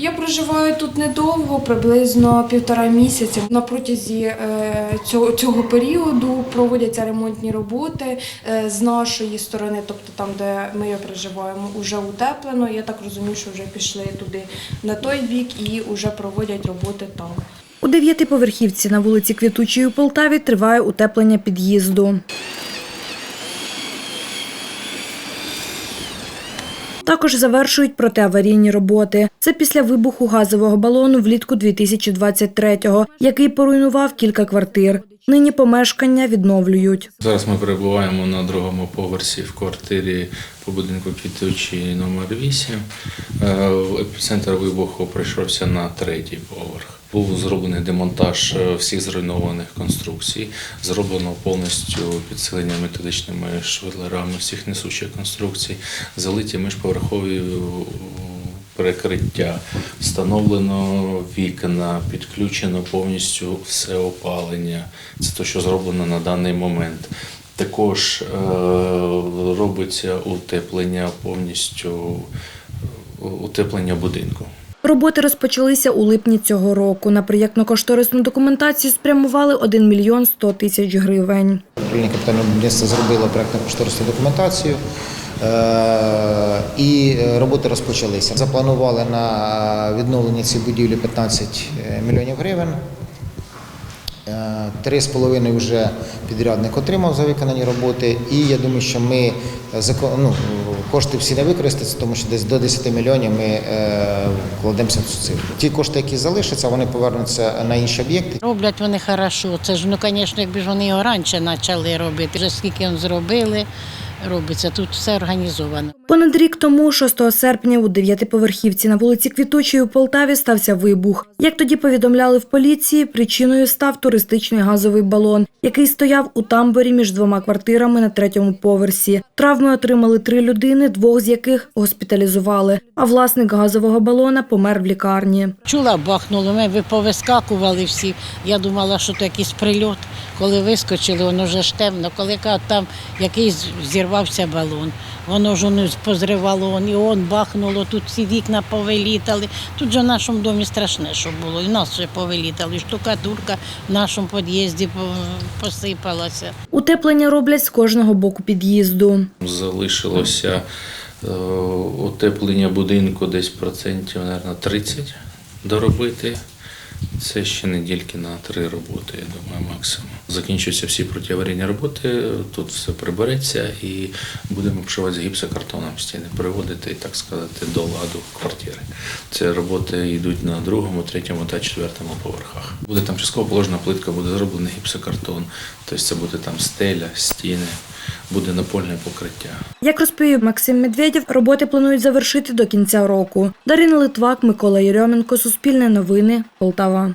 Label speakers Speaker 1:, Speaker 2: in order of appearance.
Speaker 1: Я проживаю тут недовго, приблизно півтора місяця. На протязі е, цього, цього періоду проводяться ремонтні роботи е, з нашої сторони, тобто там, де ми проживаємо, вже утеплено. Я так розумію, що вже пішли туди на той бік і вже проводять роботи там.
Speaker 2: У дев'ятиповерхівці на вулиці Квітучій у Полтаві триває утеплення під'їзду. Також завершують протиаварійні роботи. Це після вибуху газового балону влітку 2023-го, який поруйнував кілька квартир. Нині помешкання відновлюють.
Speaker 3: Зараз ми перебуваємо на другому поверсі в квартирі по будинку квітучий номер 8. Е, Епіцентр вибуху прийшовся на третій поверх. Був зроблений демонтаж е, всіх зруйнованих конструкцій. Зроблено повністю підсилення методичними швелерами всіх несучих конструкцій, залиті міжповерхові е, перекриття, встановлено вікна, підключено повністю все опалення. Це те, що зроблено на даний момент. Також е, робиться утеплення повністю утеплення будинку.
Speaker 2: Роботи розпочалися у липні цього року. На проєктно-кошторисну документацію спрямували 1 мільйон 100 тисяч гривень.
Speaker 4: Управління капітального будівництва зробило проєктно кошторисну документацію. е, І е, роботи розпочалися. Запланували на відновлення цієї будівлі 15 мільйонів гривень. Е, Три з половиною вже підрядник отримав за виконані роботи, і я думаю, що ми е, ну, кошти всі не використаються, тому що десь до 10 мільйонів ми е, вкладемося в цю цифру. Ті кошти, які залишаться, вони повернуться на інші об'єкти.
Speaker 5: Роблять вони хорошо. Це ж, ну, звісно, якби ж вони його раніше почали робити. Вже скільки вони зробили, робиться. Тут все організовано.
Speaker 2: Понад рік тому, 6 серпня, у дев'ятиповерхівці на вулиці Квітучій у Полтаві стався вибух. Як тоді повідомляли в поліції, причиною став туристичний газовий балон, який стояв у тамбурі між двома квартирами на третьому поверсі. Травми отримали три людини, двох з яких госпіталізували. А власник газового балона помер в лікарні.
Speaker 5: Чула, бахнуло, ми ви повискакували всі. Я думала, що це якийсь прильот. Коли вискочили, воно вже ж темно. Коли там якийсь зірвався балон. Воно ж позривало, і он бахнуло, тут всі вікна повилітали. Тут же в нашому домі страшне, що було. І нас вже повилітали. Штукатурка в нашому під'їзді посипалося.
Speaker 2: Утеплення роблять з кожного боку під'їзду.
Speaker 3: Залишилося е, утеплення будинку десь процентів, мабуть, 30 доробити. Це ще недільки на три роботи, я думаю, максимум. Закінчуються всі протиаварійні роботи, тут все прибереться і будемо обшивати з гіпсокартоном стіни, приводити, так сказати, до ладу квартири. Це роботи йдуть на другому, третьому та четвертому поверхах. Буде там частково положена плитка, буде зроблений гіпсокартон, тобто це буде там стеля, стіни, буде напольне покриття.
Speaker 2: Як розповів Максим Медведєв, роботи планують завершити до кінця року. Дарина Литвак, Микола Єрьоменко, Суспільне новини, Полтава.